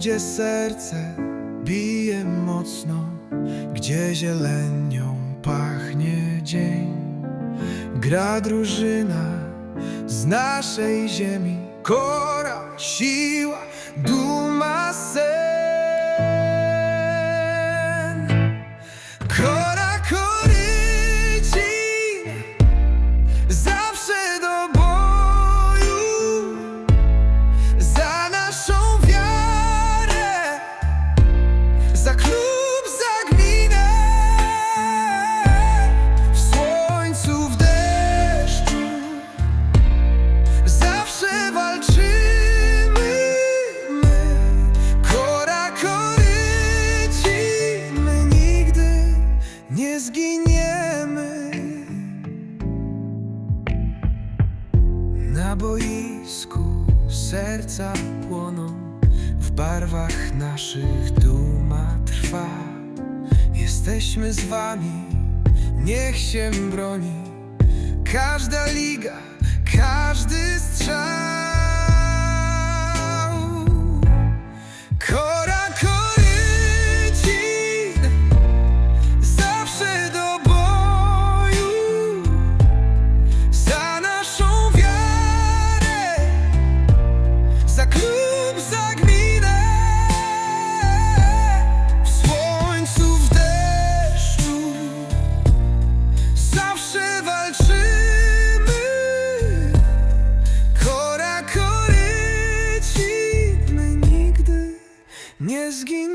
gdzie serce bije mocno, gdzie zielenią pachnie dzień. Gra drużyna z naszej ziemi, kora, siła, duma, sen. Kora koryci zawsze za klub, za gminę, w słońcu, w deszczu, zawsze walczymy. My, kora koryci, my nigdy nie zginiemy. Na boisku serca płoną, w barwach naszych trwa. Jesteśmy z wami, niech się broni. Każda liga, nie zginiemy.